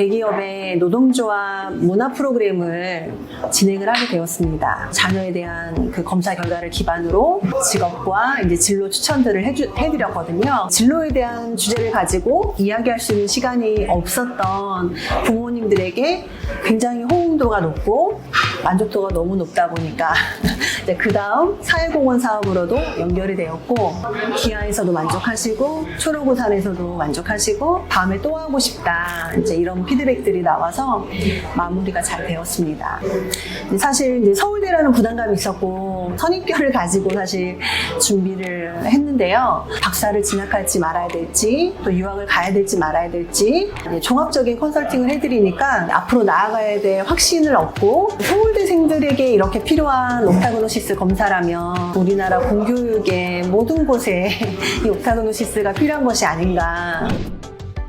대기업의 노동조합 문화 프로그램을 진행을 하게 되었습니다. 자녀에 대한 그 검사 결과를 기반으로 직업과 이제 진로 추천들을 해주, 해드렸거든요. 진로에 대한 주제를 가지고 이야기할 수 있는 시간이 없었던 부모님들에게 굉장히 호응도가 높고 만족도가 너무 높다 보니까 그 다음 사회공헌 사업으로도 연결이 되었고 기아에서도 만족하시고 초록우산에서도 만족하시고 다음에 또 하고 싶다 이제 이런 피드백들이 나와서 마무리가 잘 되었습니다. 사실 이제 서울대라는 부담감이 있었고 선입견을 가지고 사실 준비를 했는데요. 박사를 진학할지 말아야 될지 또 유학을 가야 될지 말아야 될지 이제 종합적인 컨설팅을 해드리니까 앞으로 나아가야 될 확신을 얻고 서울대생들에게 이렇게 필요한 옥타고노시스 검사라면 우리나라 공교육의 모든 곳에 이 옥타고노시스가 필요한 것이 아닌가